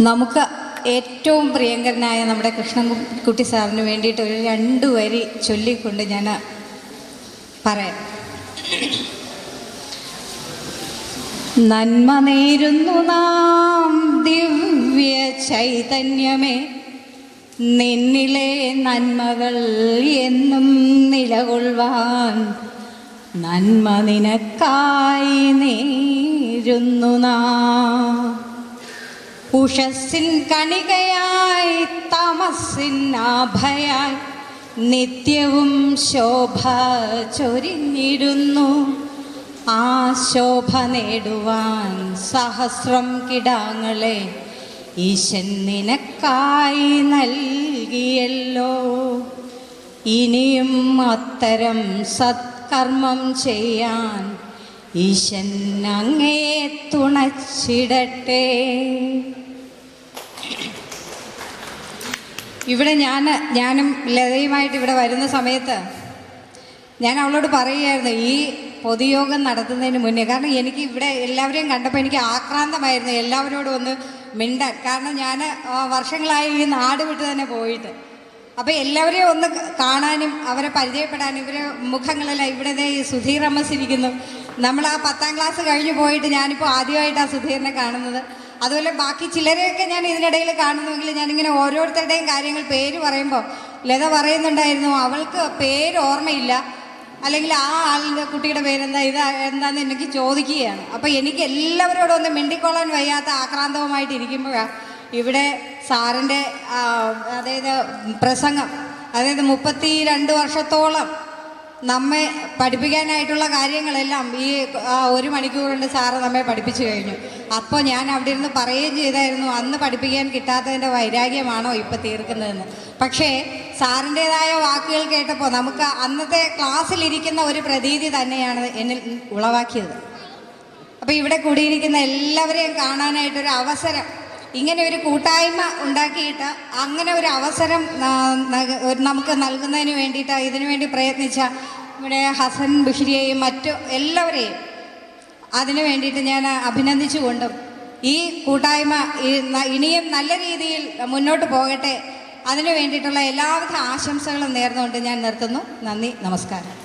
നമുക്ക് ഏറ്റവും പ്രിയങ്കരനായ നമ്മുടെ കൃഷ്ണൻകുട്ടി സാറിന് വേണ്ടിയിട്ട് ഒരു രണ്ട് വരി ചൊല്ലിക്കൊണ്ട് ഞാൻ പറയാം. നന്മ നേരുന്നു നാം ദിവ്യ ചൈതന്യമേ. നിന്നിലെ നന്മകൾ എന്നും നിലകൊള്ളുവാൻ നന്മ നിനക്കായി നേരുന്നു നാം. ഉഷസ്സിൻ കണികയായി തമസ്സിൻ ആഭയായി നിത്യവും ശോഭ ചൊരിഞ്ഞിടുന്നു. ആ ശോഭ നേടുവാൻ സഹസ്രം കിടാങ്ങളെ ഈശൻ നിനക്കായി നൽകിയല്ലോ. ഇനിയും അത്തരം സത്കർമ്മം ചെയ്യാൻ ഈശൻ അങ്ങേ തുണച്ചിടട്ടെ. ഇവിടെ ഞാൻ ഞാനും ലതയുമായിട്ട് ഇവിടെ വരുന്ന സമയത്ത് ഞാൻ അവളോട് പറയുകയായിരുന്നു ഈ പൊതുയോഗം നടത്തുന്നതിന് മുന്നേ കാരണം എനിക്ക് ഇവിടെ എല്ലാവരെയും കണ്ടപ്പോൾ എനിക്ക് ആക്രാന്തമായിരുന്നു എല്ലാവരോടും ഒന്ന് മിണ്ടാൻ. കാരണം ഞാൻ വർഷങ്ങളായി ഈ നാട് വിട്ട് തന്നെ പോയിട്ട്. അപ്പോൾ എല്ലാവരെയും ഒന്ന് കാണാനും അവരെ പരിചയപ്പെടാനും ഇവരെ മുഖങ്ങളെല്ലാം ഇവിടെ ഈ സുധീർ അമ്മസ് ഇരിക്കുന്നു നമ്മൾ ആ പത്താം ക്ലാസ് കഴിഞ്ഞ് പോയിട്ട് ഞാനിപ്പോൾ ആദ്യമായിട്ടാണ് സുധീറിനെ കാണുന്നത്. അതുപോലെ ബാക്കി ചിലരെയൊക്കെ ഞാൻ ഇതിനിടയിൽ കാണുന്നുവെങ്കിൽ ഞാനിങ്ങനെ ഓരോരുത്തരുടെയും കാര്യങ്ങൾ പേര് പറയുമ്പോൾ ലത പറയുന്നുണ്ടായിരുന്നു അവൾക്ക് പേര് ഓർമ്മയില്ല. അല്ലെങ്കിൽ ആ ആളിന്റെ കുട്ടിയുടെ പേരെന്താ ഇത് എന്താന്ന് എനിക്ക് ചോദിക്കുകയാണ്. അപ്പോൾ എനിക്ക് എല്ലാവരോടും ഒന്ന് മിണ്ടിക്കൊള്ളാൻ വയ്യാത്ത ആക്രാന്തവുമായിട്ട് ഇരിക്കുമ്പോഴാണ് ഇവിടെ സാറിന്റെ അതായത് പ്രസംഗം. അതായത് മുപ്പത്തി രണ്ട് വർഷത്തോളം നമ്മെ പഠിപ്പിക്കാനായിട്ടുള്ള കാര്യങ്ങളെല്ലാം ഈ ഒരു മണിക്കൂർ കൊണ്ട് സാറ് നമ്മെ പഠിപ്പിച്ചു കഴിഞ്ഞു. അപ്പോൾ ഞാൻ അവിടെ ഇരുന്ന് പറയുകയും ചെയ്തായിരുന്നു അന്ന് പഠിപ്പിക്കാൻ കിട്ടാത്തതിന്റെ വൈരാഗ്യമാണോ ഇപ്പം തീർക്കുന്നതെന്ന്. പക്ഷേ സാറിന്റെതായ വാക്കുകൾ കേട്ടപ്പോൾ നമുക്ക് അന്നത്തെ ക്ലാസ്സിലിരിക്കുന്ന ഒരു പ്രതീതി തന്നെയാണ് എന്നിൽ ഉളവാക്കിയത്. അപ്പോൾ ഇവിടെ കൂടിയിരിക്കുന്ന എല്ലാവരെയും കാണാനായിട്ടൊരു അവസരം ഇങ്ങനെ ഒരു കൂട്ടായ്മ ഉണ്ടാക്കിയിട്ട് അങ്ങനെ ഒരു അവസരം നമുക്ക് നൽകുന്നതിന് വേണ്ടിയിട്ട് ഇതിനു വേണ്ടി പ്രയത്നിച്ച ഇവിടെ ഹസൻ ബുഷിരിയെയും മറ്റു എല്ലാവരെയും അതിനു വേണ്ടിയിട്ട് ഞാൻ അഭിനന്ദിച്ചുകൊണ്ടും ഈ കൂട്ടായ്മ ഇനിയും നല്ല രീതിയിൽ മുന്നോട്ട് പോകട്ടെ. അതിനു വേണ്ടിയിട്ടുള്ള എല്ലാവിധ ആശംസകളും നേർന്നുകൊണ്ട് ഞാൻ നിർത്തുന്നു. നന്ദി നമസ്കാരം.